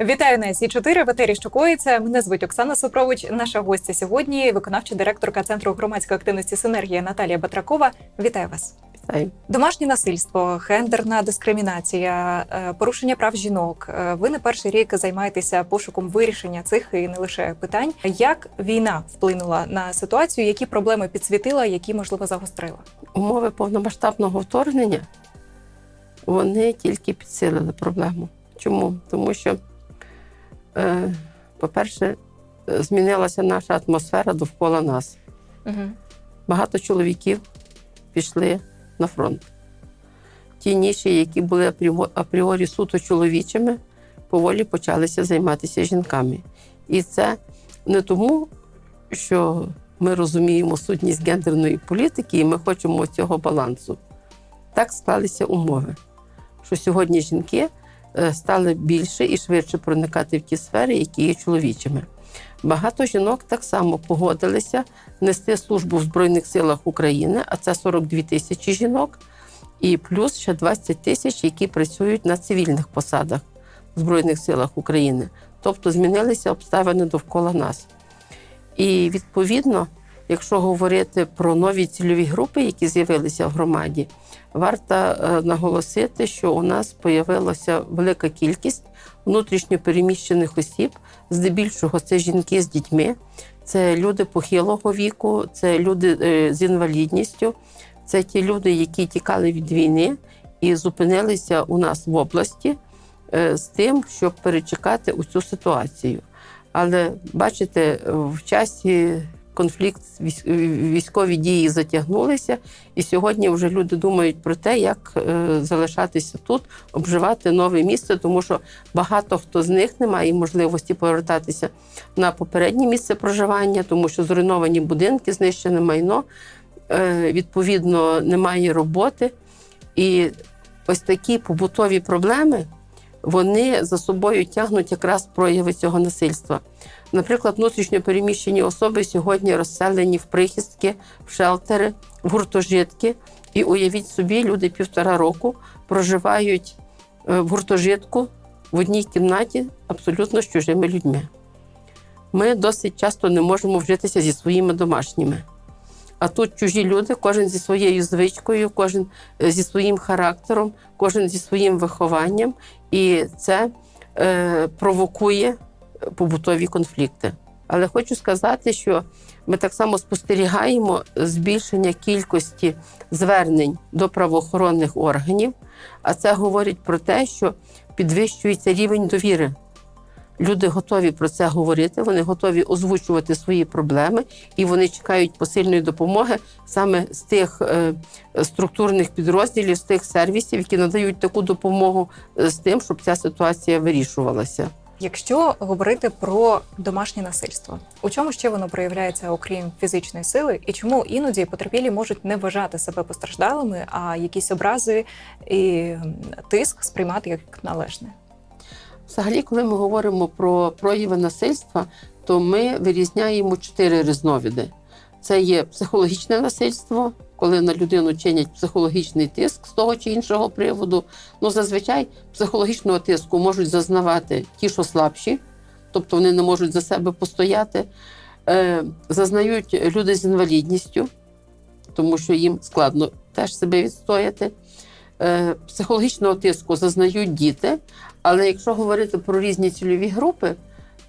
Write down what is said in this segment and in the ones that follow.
Вітаю на сі 4 в етері що коїться. Мене звуть Оксана Сопрович. Наша гостя сьогодні виконавча директорка центру громадської активності Синергія Наталія Батракова. Вітаю вас. Вітаю. Домашнє насильство, гендерна дискримінація, е, порушення прав жінок. Е, Ви не перший рік займаєтеся пошуком вирішення цих і не лише питань. Як війна вплинула на ситуацію? Які проблеми підсвітила, які можливо загострила? Умови повномасштабного вторгнення вони тільки підсилили проблему. Чому? Тому що, по-перше, е, змінилася наша атмосфера довкола нас. Угу. Багато чоловіків пішли на фронт. Ті ніші, які були апріорі суто чоловічими, поволі почалися займатися жінками. І це не тому, що ми розуміємо сутність гендерної політики, і ми хочемо цього балансу. Так склалися умови, що сьогодні жінки стали більше і швидше проникати в ті сфери, які є чоловічими. Багато жінок так само погодилися нести службу в Збройних силах України, а це 42 тисячі жінок, і плюс ще 20 тисяч, які працюють на цивільних посадах в Збройних силах України. Тобто змінилися обставини довкола нас. І відповідно, якщо говорити про нові цільові групи, які з'явилися в громаді, варто е, наголосити, що у нас появилася велика кількість внутрішньопереміщених осіб, здебільшого це жінки з дітьми, це люди похилого віку, це люди е, з інвалідністю, це ті люди, які тікали від війни і зупинилися у нас в області е, з тим, щоб перечекати у цю ситуацію. Але бачите, в часі конфлікт, військ- військові дії затягнулися, і сьогодні вже люди думають про те, як е, залишатися тут, обживати нове місце, тому що багато хто з них не має можливості повертатися на попереднє місце проживання, тому що зруйновані будинки, знищене майно, е, відповідно, немає роботи. І ось такі побутові проблеми вони за собою тягнуть якраз прояви цього насильства. Наприклад, внутрішньо переміщені особи сьогодні розселені в прихистки, в шелтери, в гуртожитки. І уявіть собі, люди півтора року проживають е, в гуртожитку в одній кімнаті абсолютно з чужими людьми. Ми досить часто не можемо вжитися зі своїми домашніми. А тут чужі люди, кожен зі своєю звичкою, кожен е, зі своїм характером, кожен зі своїм вихованням, і це е, провокує побутові конфлікти. Але хочу сказати, що ми так само спостерігаємо збільшення кількості звернень до правоохоронних органів, а це говорить про те, що підвищується рівень довіри. Люди готові про це говорити, вони готові озвучувати свої проблеми, і вони чекають посильної допомоги саме з тих е, структурних підрозділів, з тих сервісів, які надають таку допомогу е, з тим, щоб ця ситуація вирішувалася. Якщо говорити про домашнє насильство, у чому ще воно проявляється окрім фізичної сили, і чому іноді потерпілі можуть не вважати себе постраждалими, а якісь образи і тиск сприймати як належне? Взагалі, коли ми говоримо про прояви насильства, то ми вирізняємо чотири різновиди: це є психологічне насильство, коли на людину чинять психологічний тиск з того чи іншого приводу. Ну, зазвичай психологічного тиску можуть зазнавати ті, що слабші, тобто вони не можуть за себе постояти. Е, зазнають люди з інвалідністю, тому що їм складно теж себе відстояти. Е, психологічного тиску зазнають діти, але якщо говорити про різні цільові групи,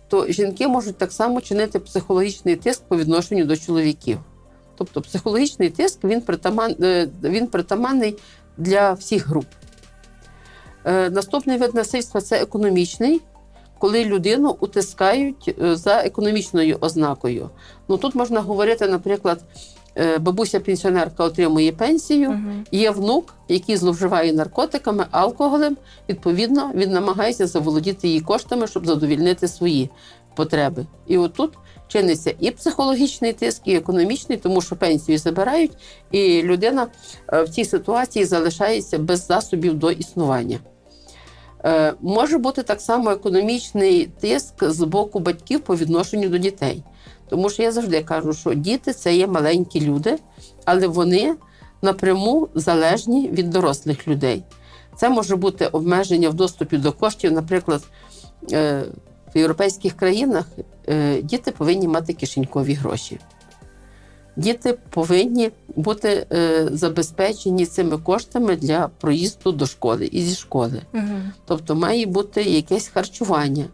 то жінки можуть так само чинити психологічний тиск по відношенню до чоловіків. Тобто психологічний тиск він, притаман, е, він притаманний для всіх груп. Е, Наступний вид насильства це економічний, коли людину утискають е, за економічною ознакою. Ну тут можна говорити, наприклад, бабуся-пенсіонерка отримує пенсію, Є внук, який зловживає наркотиками, алкоголем. Відповідно, він намагається заволодіти її коштами, щоб задовільнити свої потреби. І отут чиниться і психологічний тиск, і економічний, тому що пенсію забирають, і людина е, в цій ситуації залишається без засобів до існування. Е, Може бути так само економічний тиск з боку батьків по відношенню до дітей. Тому що я завжди кажу, що діти це є маленькі люди, але вони напряму залежні від дорослих людей. Це може бути обмеження в доступі до коштів, наприклад, е, в європейських країнах е, діти повинні мати кишенькові гроші. Діти повинні бути е, забезпечені цими коштами для проїзду до школи і зі школи. Угу. Тобто має бути якесь харчування.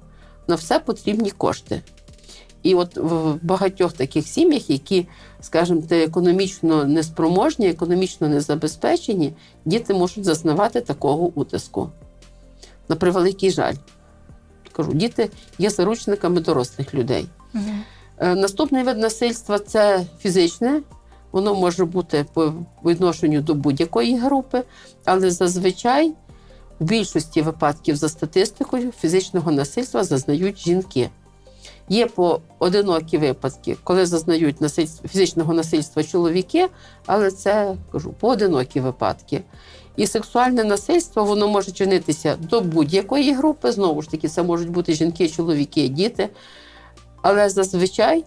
На все потрібні кошти. І от в багатьох таких сім'ях, які, скажімо, те, економічно неспроможні, економічно незабезпечені, діти можуть зазнавати такого утиску. На превеликий жаль. Кажу, діти є заручниками дорослих людей. Угу. Наступний вид насильства це фізичне. Воно може бути по відношенню до будь-якої групи, але зазвичай в більшості випадків за статистикою фізичного насильства зазнають жінки. Є поодинокі випадки, коли зазнають насильство, фізичного насильства чоловіки, але це кажу поодинокі випадки. І сексуальне насильство воно може чинитися до будь-якої групи. Знову ж таки, це можуть бути жінки, чоловіки, діти. Але зазвичай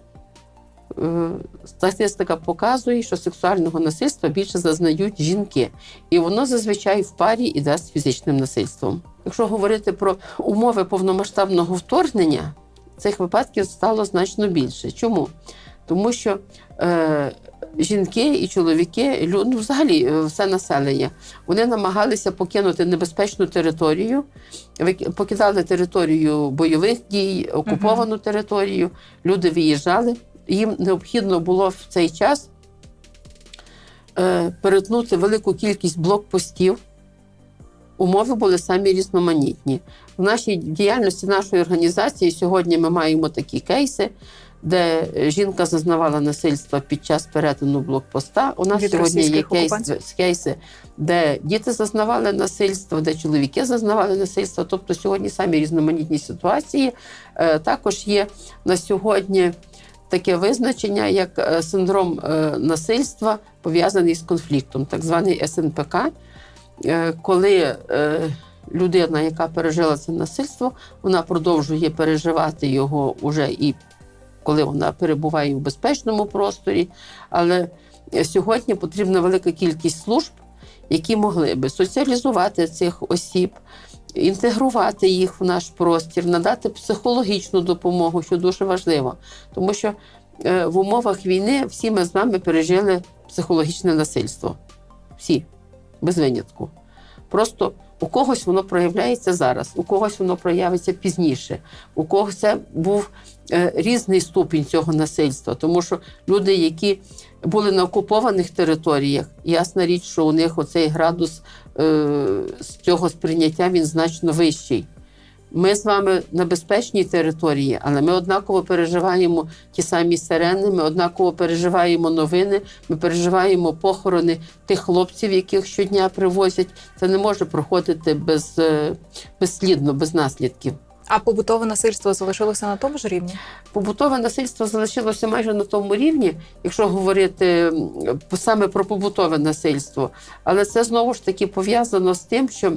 е, статистика показує, що сексуального насильства більше зазнають жінки. І воно зазвичай в парі іде з фізичним насильством. Якщо говорити про умови повномасштабного вторгнення, цих випадків стало значно більше. Чому? Тому що е, жінки і чоловіки, ну, взагалі е, все населення, вони намагалися покинути небезпечну територію, покидали територію бойових дій, окуповану територію, люди виїжджали. Їм необхідно було в цей час е, перетнути велику кількість блокпостів. Умови були самі різноманітні. В нашій діяльності нашої організації сьогодні ми маємо такі кейси, де жінка зазнавала насильства під час перетину блокпоста. У нас Від сьогодні є кейс, кейси, де діти зазнавали насильство, де чоловіки зазнавали насильство. Тобто сьогодні самі різноманітні ситуації. Е, Також є на сьогодні таке визначення, як е, синдром е, насильства пов'язаний з конфліктом, так званий СНПК, коли людина, яка пережила це насильство, вона продовжує переживати його уже і коли вона перебуває в безпечному просторі. Але сьогодні потрібна велика кількість служб, які могли би соціалізувати цих осіб, інтегрувати їх в наш простір, надати психологічну допомогу, що дуже важливо. Тому що е, в умовах війни всі ми з вами пережили психологічне насильство. Всі, без винятку. Просто у когось воно проявляється зараз, у когось воно проявиться пізніше, у когось це був різний ступінь цього насильства, тому що люди, які були на окупованих територіях, ясна річ, що у них оцей градус е, з цього сприйняття він значно вищий. Ми з вами на безпечній території, але ми однаково переживаємо ті самі сирени, ми однаково переживаємо новини, ми переживаємо похорони тих хлопців, яких щодня привозять. Це не може проходити без, е, безслідно, без наслідків. А побутове насильство залишилося на тому ж рівні? Побутове насильство залишилося майже на тому рівні, якщо говорити саме про побутове насильство. Але це знову ж таки пов'язано з тим, що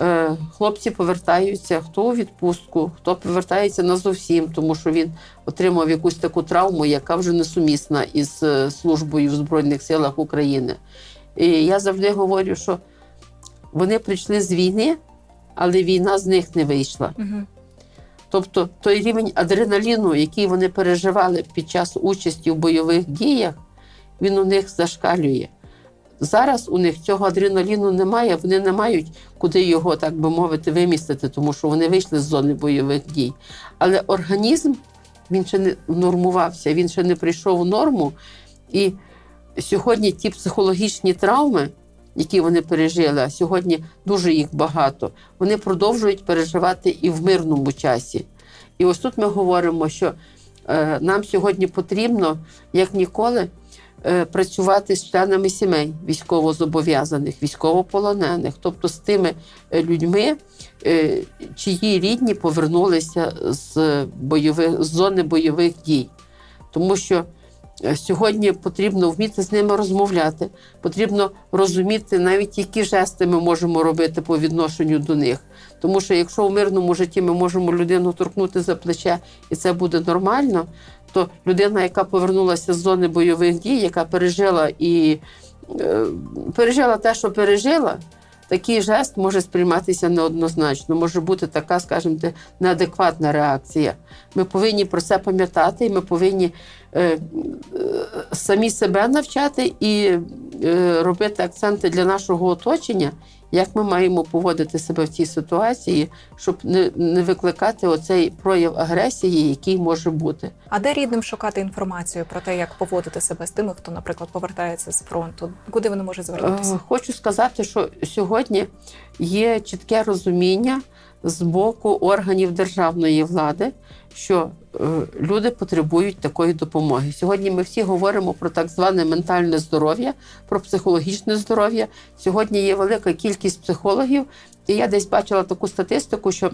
е, хлопці повертаються хто у відпустку, хто повертається назовсім, тому що він отримав якусь таку травму, яка вже несумісна із е, службою в Збройних силах України. І я завжди говорю, що вони прийшли з війни, але війна з них не вийшла. Угу. Тобто той рівень адреналіну, який вони переживали під час участі в бойових діях, він у них зашкалює. Зараз у них цього адреналіну немає, вони не мають куди його, так би мовити, вимістити, тому що вони вийшли з зони бойових дій. Але організм він ще не нормувався, він ще не прийшов у норму. І сьогодні ті психологічні травми, які вони пережили, а сьогодні дуже їх багато, вони продовжують переживати і в мирному часі. І ось тут ми говоримо, що е, нам сьогодні потрібно, як ніколи, е, працювати з членами сімей військовозобов'язаних, військовополонених, тобто з тими е, людьми, чиї рідні повернулися з, бойових, з зони бойових дій. Тому що сьогодні потрібно вміти з ними розмовляти, потрібно розуміти навіть, які жести ми можемо робити по відношенню до них. Тому що якщо в мирному житті ми можемо людину торкнути за плече, і це буде нормально, то людина, яка повернулася з зони бойових дій, яка пережила і е, пережила те, що пережила, такий жест може сприйматися неоднозначно, може бути така, скажімо, неадекватна реакція. Ми повинні про це пам'ятати, і ми повинні е, е, самі себе навчати і робити акценти для нашого оточення, як ми маємо поводити себе в цій ситуації, щоб не, не викликати оцей прояв агресії, який може бути. А де рідним шукати інформацію про те, як поводити себе з тими, хто, наприклад, повертається з фронту? Куди вони можуть звернутися? Е, Хочу сказати, що сьогодні є чітке розуміння з боку органів державної влади, що е, люди потребують такої допомоги. Сьогодні ми всі говоримо про так зване ментальне здоров'я, про психологічне здоров'я. Сьогодні є велика кількість психологів, і я десь бачила таку статистику, що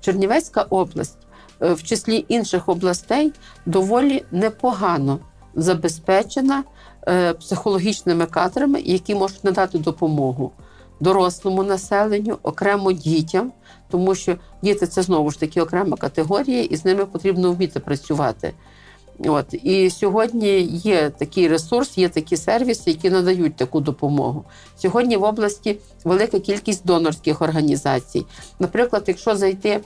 Чернівецька область е, в числі інших областей доволі непогано забезпечена е, психологічними кадрами, які можуть надати допомогу дорослому населенню, окремо дітям, тому що діти це знову ж таки окрема категорія, і з ними потрібно вміти працювати. От і сьогодні є такий ресурс, є такі сервіси, які надають таку допомогу. Сьогодні в області велика кількість донорських організацій. Наприклад, якщо зайти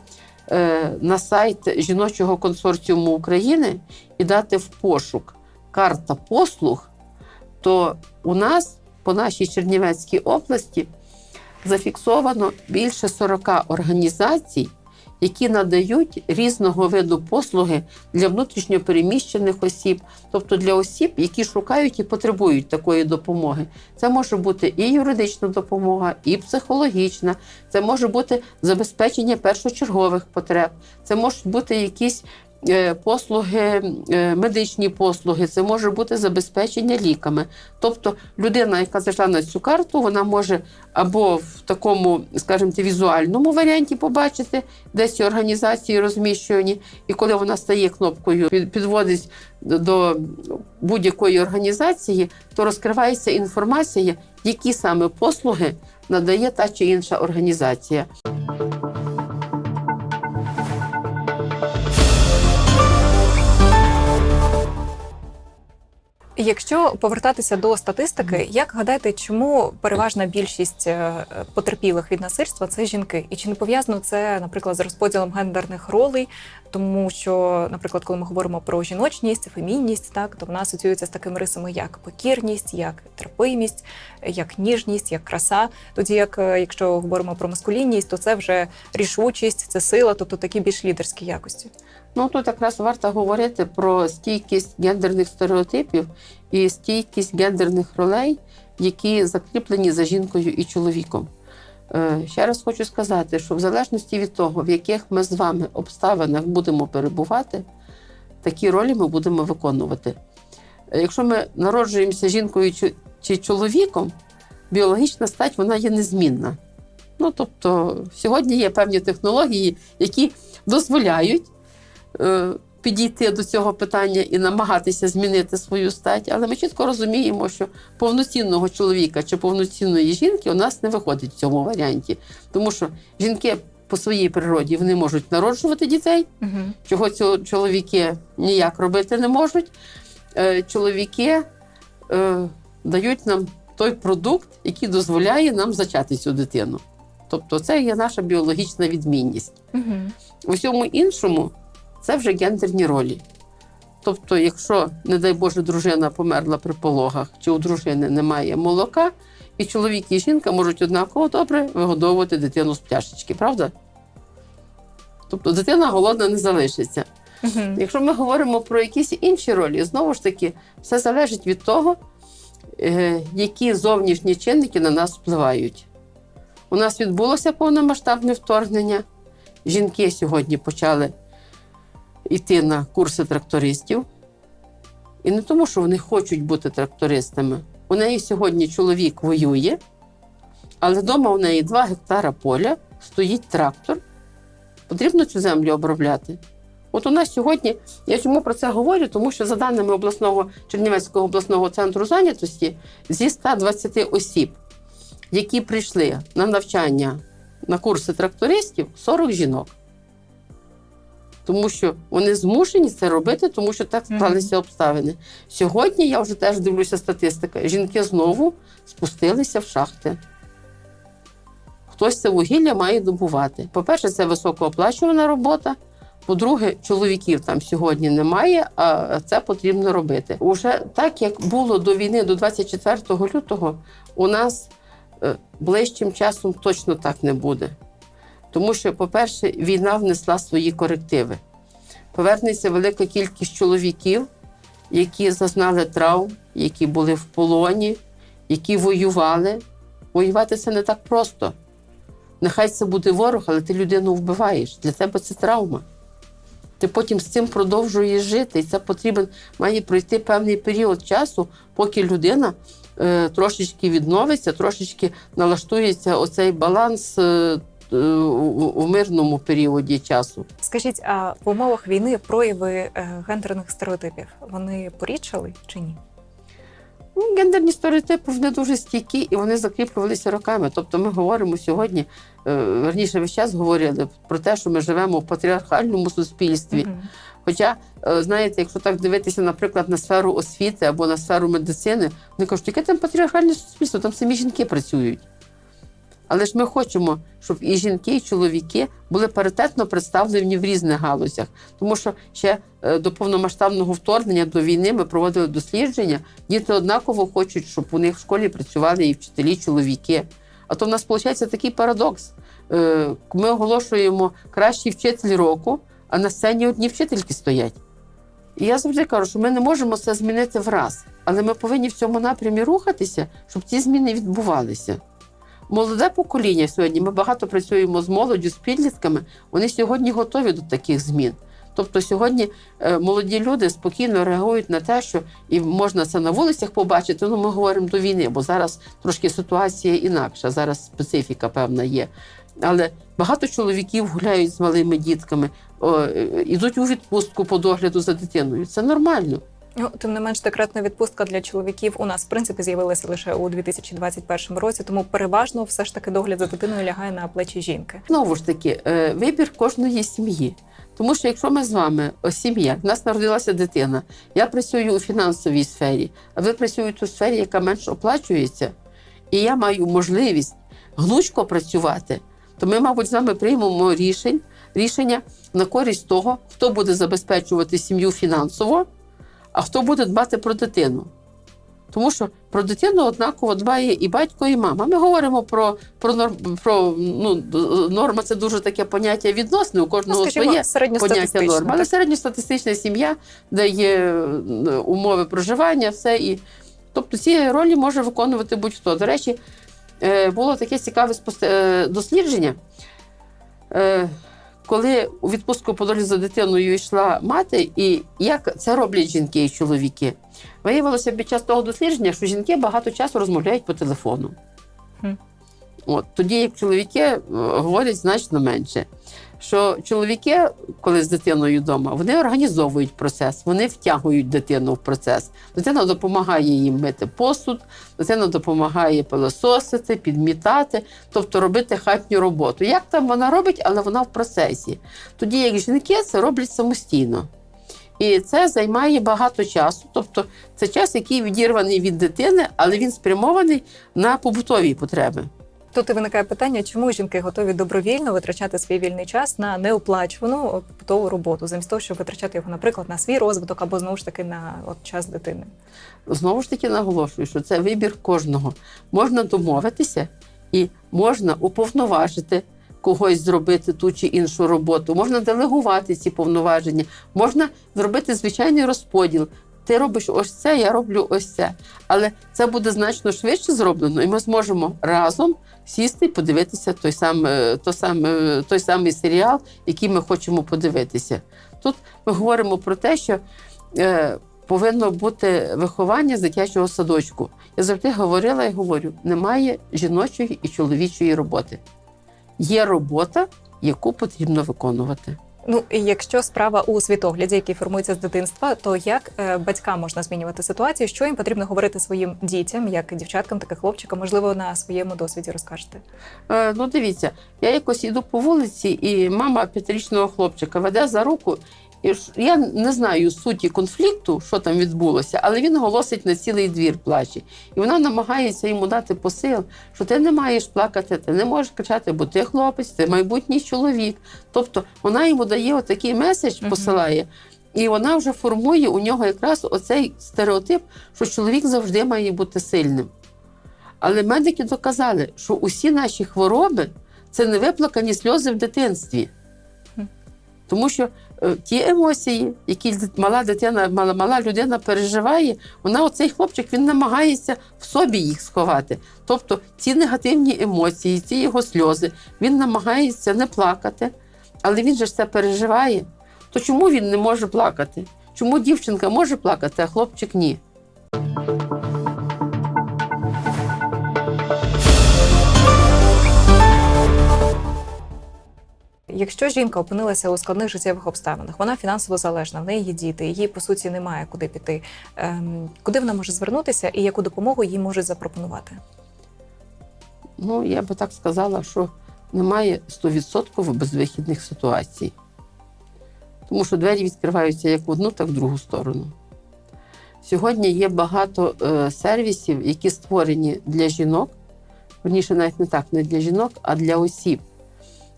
е, на сайт жіночого консорціуму України і дати в пошук карта послуг, то у нас по нашій Чернівецькій області зафіксовано більше 40 організацій, які надають різного виду послуги для внутрішньопереміщених осіб, тобто для осіб, які шукають і потребують такої допомоги. Це може бути і юридична допомога, і психологічна, це може бути забезпечення першочергових потреб, це можуть бути якісь послуги, е, медичні послуги, це може бути забезпечення ліками. Тобто людина, яка зайшла на цю карту, вона може або в такому, скажімо, візуальному варіанті побачити, де ці організації розміщені, і коли вона стає кнопкою, підводить до будь-якої організації, то розкривається інформація, які саме послуги надає та чи інша організація. Якщо повертатися до статистики, як гадаєте, чому переважна більшість е, потерпілих від насильства це жінки? І чи не пов'язано це, наприклад, з розподілом гендерних ролей? Тому що, наприклад, коли ми говоримо про жіночність, фемінність, так то вона асоціюється з такими рисами, як покірність, як терпимість, як ніжність, як краса. Тоді як е, якщо говоримо про маскулінність, то це вже рішучість, це сила, тобто такі більш лідерські якості. Ну тут якраз варто говорити про стійкість гендерних стереотипів і стійкість гендерних ролей, які закріплені за жінкою і чоловіком. Е, Ще раз хочу сказати, що в залежності від того, в яких ми з вами обставинах будемо перебувати, такі ролі ми будемо виконувати. Якщо ми народжуємося жінкою чи- чи чоловіком, біологічна стать вона є незмінна. Ну тобто, сьогодні є певні технології, які дозволяють е, підійти до цього питання і намагатися змінити свою стать, але ми чітко розуміємо, що повноцінного чоловіка чи повноцінної жінки у нас не виходить в цьому варіанті, тому що жінки по своїй природі вони можуть народжувати дітей, Угу. чого цього чоловіки ніяк робити не можуть. Е, Чоловіки е, дають нам той продукт, який дозволяє нам зачати цю дитину. Тобто, це є наша біологічна відмінність. Угу. У всьому іншому це вже гендерні ролі. Тобто, якщо, не дай Боже, дружина померла при пологах, чи у дружини немає молока, і чоловік і жінка можуть однаково добре вигодовувати дитину з пляшечки, правда? Тобто дитина голодна не залишиться. Угу. Якщо ми говоримо про якісь інші ролі, знову ж таки, все залежить від того, е, які зовнішні чинники на нас впливають. У нас відбулося повномасштабне вторгнення. Жінки сьогодні почали йти на курси трактористів. І не тому, що вони хочуть бути трактористами. У неї сьогодні чоловік воює, але вдома у неї 2 гектара поля, стоїть трактор. Потрібно цю землю обробляти. От у нас сьогодні, я чому про це говорю? Тому що за даними обласного Чернівецького обласного центру зайнятості, зі 120 осіб, які прийшли на навчання на курси трактористів, 40 жінок. Тому що вони змушені це робити, тому що так Мгм. склалися обставини. Сьогодні я вже теж дивлюся статистика. Жінки знову спустилися в шахти. хтось це вугілля має добувати. По-перше, це високооплачувана робота. По-друге, чоловіків там сьогодні немає, а це потрібно робити. Уже так як було до війни, до 24 лютого, у нас е, ближчим часом точно так не буде. Тому що, по-перше, війна внесла свої корективи. Повернеться велика кількість чоловіків, які зазнали травм, які були в полоні, які воювали. Воювати це не так просто. Нехай це буде ворог, але ти людину вбиваєш. Для тебе це травма. Ти потім з цим продовжуєш жити, і це потрібен має пройти певний період часу, поки людина е, трошечки відновиться, трошечки налаштується оцей баланс е, у, у мирному періоді часу. Скажіть, а в умовах війни прояви е, гендерних стереотипів вони порідшали чи ні? Ну, гендерні стереотипи вони дуже стійкі і вони закріплювалися роками. Тобто ми говоримо сьогодні, е, верніше весь час говорили про те, що ми живемо в патріархальному суспільстві. Мгм. Хоча, е, знаєте, якщо так дивитися, наприклад, на сферу освіти або на сферу медицини, вони кажуть, яке там патріархальне суспільство, там самі жінки працюють. Але ж ми хочемо, щоб і жінки, і чоловіки були паритетно представлені в різних галузях. Тому що ще е, до повномасштабного вторгнення до війни ми проводили дослідження. Діти однаково хочуть, щоб у них в школі працювали і вчителі, чоловіки. А то в нас виходить такий парадокс. Е, Ми оголошуємо кращий вчитель року, а на сцені одні вчительки стоять. І я завжди кажу, що ми не можемо це змінити враз, але ми повинні в цьому напрямі рухатися, щоб ці зміни відбувалися. Молоде покоління сьогодні, ми багато працюємо з молоддю, з підлітками, вони сьогодні готові до таких змін. Тобто сьогодні е, молоді люди спокійно реагують на те, що і можна це на вулицях побачити. Ну, ми говоримо до війни, бо зараз трошки ситуація інакша, зараз специфіка певна є. Але багато чоловіків гуляють з малими дітками, о, е, у відпустку по догляду за дитиною. Це нормально. Ну, тим не менш, декретна відпустка для чоловіків у нас в принципі з'явилася лише у 2021 році, тому переважно все ж таки догляд за дитиною лягає на плечі жінки. Знову ж таки, е, вибір кожної сім'ї. Тому що якщо ми з вами о, сім'я, в нас народилася дитина, я працюю у фінансовій сфері, а ви працюєте у сфері, яка менш оплачується, і я маю можливість гнучко працювати, то ми, мабуть, з вами приймемо рішень, рішення на користь того, хто буде забезпечувати сім'ю фінансово, а хто буде дбати про дитину. Тому що про дитину однаково дбає і батько, і мама. Ми говоримо про, про, норм, про ну, норма це дуже таке поняття відносне, у Ну, кожного скажімо, своє поняття середньостатистично. норм. Але середньостатистична сім'я, де є е, умови проживання, все і. Тобто ці ролі може виконувати будь-хто. До речі, е, було таке цікаве е, дослідження. Коли у відпустку по долі за дитиною йшла мати, і як це роблять жінки і чоловіки, виявилося під час того дослідження, що жінки багато часу розмовляють по телефону. От, тоді як чоловіки е, говорять значно менше. Що чоловіки, коли з дитиною вдома, вони організовують процес, вони втягують дитину в процес. Дитина допомагає їм мити посуд, дитина допомагає пилососити, підмітати, тобто робити хатню роботу. Як там вона робить, але вона в процесі. Тоді як жінки це роблять самостійно. І це займає багато часу. Тобто це час, який відірваний від дитини, але він спрямований на побутові потреби. Тут і виникає питання, чому жінки готові добровільно витрачати свій вільний час на неоплачувану побутову роботу, замість того, щоб витрачати його, наприклад, на свій розвиток або знову ж таки на от час дитини. Знову ж таки наголошую, що це вибір кожного. Можна домовитися і можна уповноважити когось зробити ту чи іншу роботу, можна делегувати ці повноваження, можна зробити звичайний розподіл. Ти робиш ось це, я роблю ось це. Але це буде значно швидше зроблено, і ми зможемо разом сісти і подивитися той сам, е, той, сам, е, той самий серіал, який ми хочемо подивитися. Тут ми говоримо про те, що е, повинно бути виховання з дитячого садочку. Я завжди говорила і говорю: немає жіночої і чоловічої роботи. Є робота, яку потрібно виконувати. Ну і якщо справа у світогляді, який формується з дитинства, то як е, батькам можна змінювати ситуацію? Що їм потрібно говорити своїм дітям, як дівчаткам, так і хлопчикам? Можливо, на своєму досвіді розкажете. Е, ну, дивіться, я якось іду по вулиці, і мама п'ятирічного хлопчика веде за руку, І я не знаю суті конфлікту, що там відбулося, але він голосить на цілий двір плаче. І вона намагається йому дати посил, що ти не маєш плакати, ти не можеш кричати, бо ти хлопець, ти майбутній чоловік. Тобто вона йому дає отакий меседж, посилає, і вона вже формує у нього якраз оцей стереотип, що чоловік завжди має бути сильним. Але медики доказали, що усі наші хвороби це не виплакані сльози в дитинстві. Тому що е, ті емоції, які мала дитина, мала, мала людина переживає, вона, оцей хлопчик, він намагається в собі їх сховати. Тобто ці негативні емоції, ці його сльози, він намагається не плакати, але він же ж це переживає. То чому він не може плакати? Чому дівчинка може плакати, а хлопчик ні? Якщо жінка опинилася у складних життєвих обставинах, вона фінансово залежна, в неї є діти, їй по суті немає куди піти. Ем, куди вона може звернутися і яку допомогу їй можуть запропонувати? Ну, я би так сказала, що немає 100% безвихідних ситуацій. Тому що двері відкриваються як в одну, так і в другу сторону. Сьогодні є багато е, сервісів, які створені для жінок, верніше, навіть не так, не для жінок, а для осіб,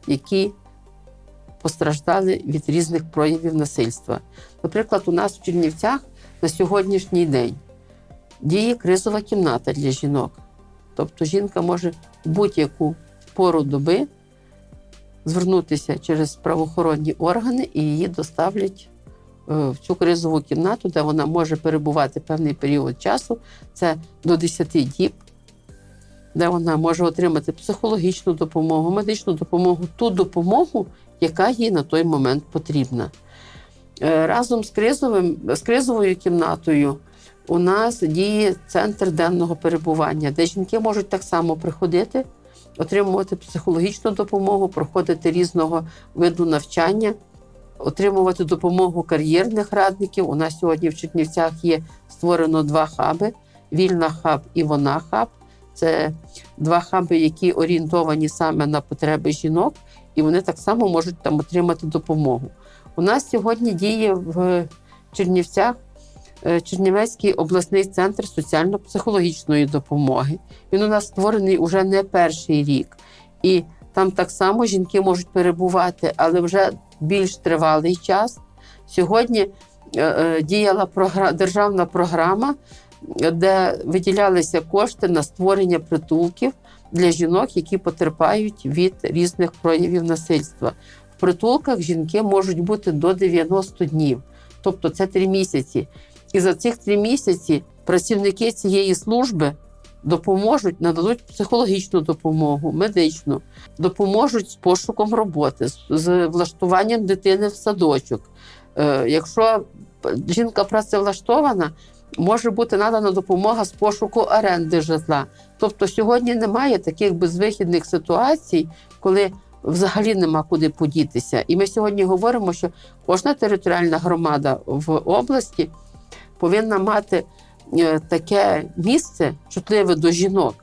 які постраждали від різних проявів насильства. Наприклад, у нас в Чернівцях на сьогоднішній день діє кризова кімната для жінок. Тобто жінка може в будь-яку пору доби звернутися через правоохоронні органи і її доставлять е, в цю кризову кімнату, де вона може перебувати певний період часу, це до 10 діб, де вона може отримати психологічну допомогу, медичну допомогу, ту допомогу, яка їй на той момент потрібна. Е, Разом з, кризовим, з кризовою кімнатою у нас діє центр денного перебування, де жінки можуть так само приходити, отримувати психологічну допомогу, проходити різного виду навчання, отримувати допомогу кар'єрних радників. У нас сьогодні в Чернівцях є створено два хаби: Вільна хаб і вона хаб. Це два хаби, які орієнтовані саме на потреби жінок, і вони так само можуть там отримати допомогу. У нас сьогодні діє в Чернівцях е, Чернівецький обласний центр соціально-психологічної допомоги. Він у нас створений уже не перший рік. І там так само жінки можуть перебувати, але вже більш тривалий час. Сьогодні е, е, діяла державна програма, де виділялися кошти на створення притулків для жінок, які потерпають від різних проявів насильства. В притулках жінки можуть бути до 90 днів, тобто це три місяці. І за цих три місяці працівники цієї служби допоможуть, нададуть психологічну допомогу, медичну, допоможуть з пошуком роботи, з, влаштуванням дитини в садочок. Е, якщо жінка працевлаштована, може бути надана допомога з пошуку оренди житла. Тобто сьогодні немає таких безвихідних ситуацій, коли взагалі нема куди подітися. І ми сьогодні говоримо, що кожна територіальна громада в області повинна мати е, таке місце чутливе до жінок,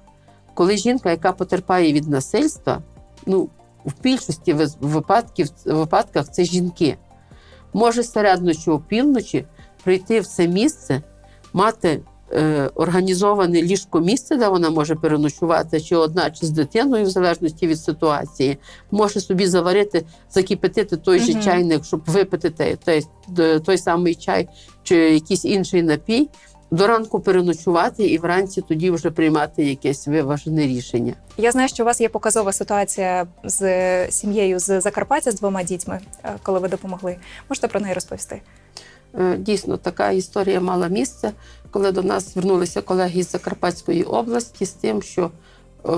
коли жінка, яка потерпає від насильства, ну в більшості випадків випадках це жінки, може серед ночі опівночі прийти в це місце, мати е, організоване ліжко місце, де вона може переночувати, чи одна, чи з дитиною, в залежності від ситуації, може собі заварити, закипятити той же чайник, щоб випити той, той, той самий чай чи якийсь інший напій. До ранку переночувати і вранці тоді вже приймати якесь виважене рішення. Я знаю, що у вас є показова ситуація з сім'єю з Закарпаття з двома дітьми, е, коли ви допомогли. Можете про неї розповісти? Е, Дійсно, така історія мала місце, коли до нас звернулися колеги з Закарпатської області з тим, що е,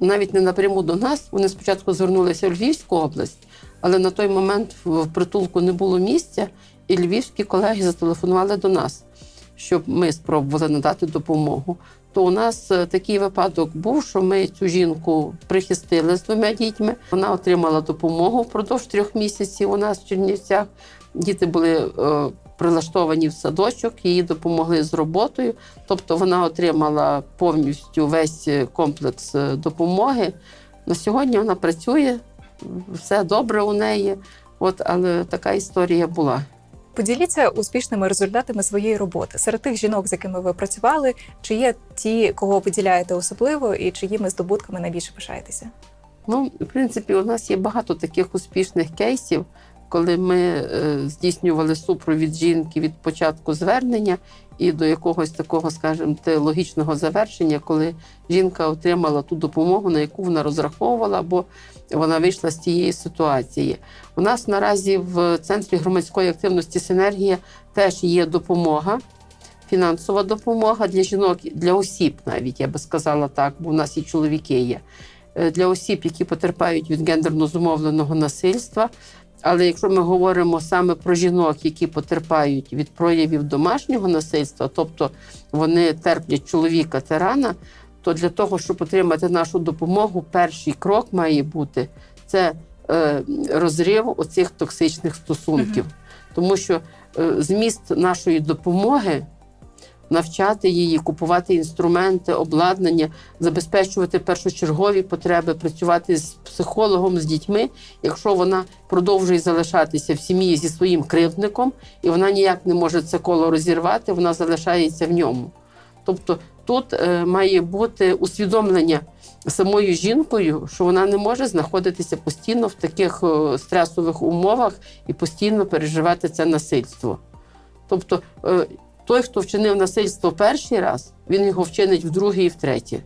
навіть не напряму до нас, вони спочатку звернулися в Львівську область, але на той момент в притулку не було місця, і львівські колеги зателефонували до нас, щоб ми спробували надати допомогу. То у нас е, такий випадок був, що ми цю жінку прихистили з двома дітьми. Вона отримала допомогу впродовж трьох місяців у нас в Чернівцях. Діти були е, прилаштовані в садочок, їй допомогли з роботою. Тобто вона отримала повністю весь е, комплекс е, допомоги. На сьогодні вона працює, все добре у неї. От, але така історія була. Поділіться успішними результатами своєї роботи серед тих жінок, з якими ви працювали. Чи є ті, кого виділяєте особливо, і чиїми здобутками найбільше пишаєтеся? Ну, в принципі, у нас є багато таких успішних кейсів, коли ми е, здійснювали супровід жінки від початку звернення і до якогось такого, скажімо, логічного завершення, коли жінка отримала ту допомогу, на яку вона розраховувала, або вона вийшла з цієї ситуації. У нас наразі в центрі громадської активності Синергія теж є допомога. Фінансова допомога для жінок, для осіб, навіть я би сказала так, бо в нас і чоловіки є е, для осіб, які потерпають від гендерно зумовленого насильства. Але якщо ми говоримо саме про жінок, які потерпають від проявів домашнього насильства, тобто вони терплять чоловіка тирана, то для того, щоб отримати нашу допомогу, перший крок має бути це е, розрив оцих токсичних стосунків. Тому що е, зміст нашої допомоги навчати її, купувати інструменти, обладнання, забезпечувати першочергові потреби, працювати з психологом, з дітьми, якщо вона продовжує залишатися в сім'ї зі своїм кривдником, і вона ніяк не може це коло розірвати, вона залишається в ньому. Тобто тут е, має бути усвідомлення самою жінкою, що вона не може знаходитися постійно в таких е, стресових умовах і постійно переживати це насильство. Тобто, е, той, хто вчинив насильство перший раз, він його вчинить в другий і в третій.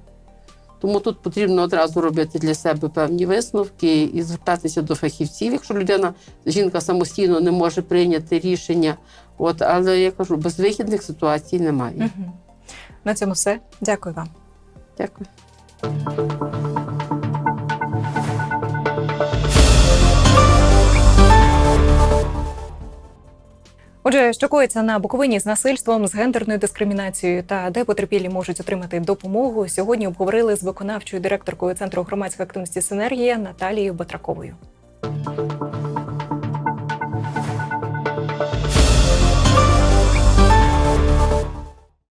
Тому тут потрібно одразу робити для себе певні висновки і звертатися до фахівців, якщо людина, жінка самостійно не може прийняти рішення. От, але я кажу, безвихідних ситуацій немає. Угу. На цьому все. Дякую вам. Дякую. Отже, що коїться на Буковині з насильством, з гендерною дискримінацією та де потерпілі можуть отримати допомогу, сьогодні обговорили з виконавчою директоркою Центру громадської активності Синергія Наталією Батраковою.